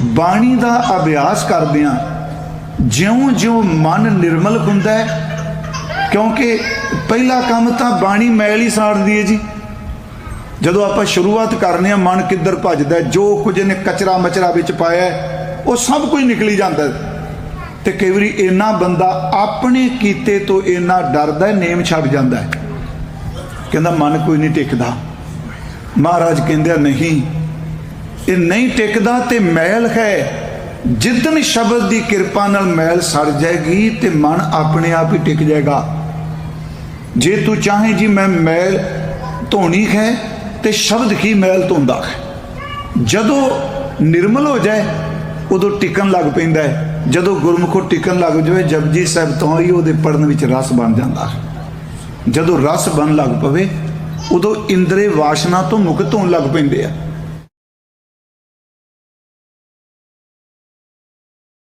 ਬਾਣੀ ਦਾ ਅਭਿਆਸ ਕਰਦਿਆਂ ਜਿਉਂ-ਜਿਉਂ ਮਨ ਨਿਰਮਲ ਹੁੰਦਾ ਹੈ, ਕਿਉਂਕਿ ਪਹਿਲਾ ਕੰਮ ਤਾਂ ਬਾਣੀ ਮੈਲ ਹੀ ਸਾੜਦੀ ਹੈ ਜੀ। ਜਦੋਂ ਆਪਾਂ ਸ਼ੁਰੂਆਤ ਕਰਨੇ ਆ ਮਨ ਕਿੱਧਰ ਭੱਜਦਾ ਜੋ ਕੁਝ ਨੇ ਕਚਰਾ ਮਚਰਾ ਵਿੱਚ ਪਾਇਆ ਉਹ ਸਭ ਕੁਝ ਨਿਕਲੀ ਜਾਂਦਾ ਹੈ। ਤੇ ਕਈ ਵਾਰੀ ਇੰਨਾ ਬੰਦਾ ਆਪਣੇ ਕੀਤੇ ਤੋਂ ਇੰਨਾ ਡਰਦਾ ਨੇਮ ਛੱਡ ਜਾਂਦਾ ਕਹਿੰਦਾ ਮਨ ਕੋਈ ਨਹੀਂ ਟਿਕਦਾ। ਮਹਾਰਾਜ ਕਹਿੰਦੇ ਨਹੀਂ ਇਹ ਨਹੀਂ ਟਿਕਦਾ ਤੇ ਮੈਲ ਹੈ। ਜਿੱਦਨ ਸ਼ਬਦ ਦੀ ਕਿਰਪਾ ਨਾਲ ਮੈਲ ਸੜ ਜਾਏਗੀ ਤੇ ਮਨ ਆਪਣੇ ਆਪ ਹੀ ਟਿਕ ਜਾਏਗਾ। ਜੇ ਤੂੰ ਚਾਹੇ ਜੀ ਮੈਂ ਮੈਲ ਧੋਣੀ ਹੈ ਤੇ ਸ਼ਬਦ ਕੀ ਮੈਲ ਧੋਂਦਾ ਹੈ? ਜਦੋਂ ਨਿਰਮਲ ਹੋ ਜਾਏ, ਉਦੋਂ ਟਿਕਣ ਲੱਗ ਪੈਂਦਾ ਹੈ। ਜਦੋਂ ਗੁਰਮੁਖੋ ਟਿਕਣ ਲੱਗ ਜਾਵੇ, ਜਪਜੀ ਸਾਹਿਬ ਤੋਂ ਹੀ ਉਹਦੇ ਪੜਨ ਵਿੱਚ ਰਸ ਬਣ ਜਾਂਦਾ ਹੈ। ਜਦੋਂ ਰਸ ਬਣ ਲੱਗ ਪਵੇ, ਉਦੋਂ ਇੰਦਰੇ ਵਾਸ਼ਨਾ ਤੋਂ ਮੁਕਤ ਹੋਣ ਲੱਗ ਪੈਂਦੇ ਆ।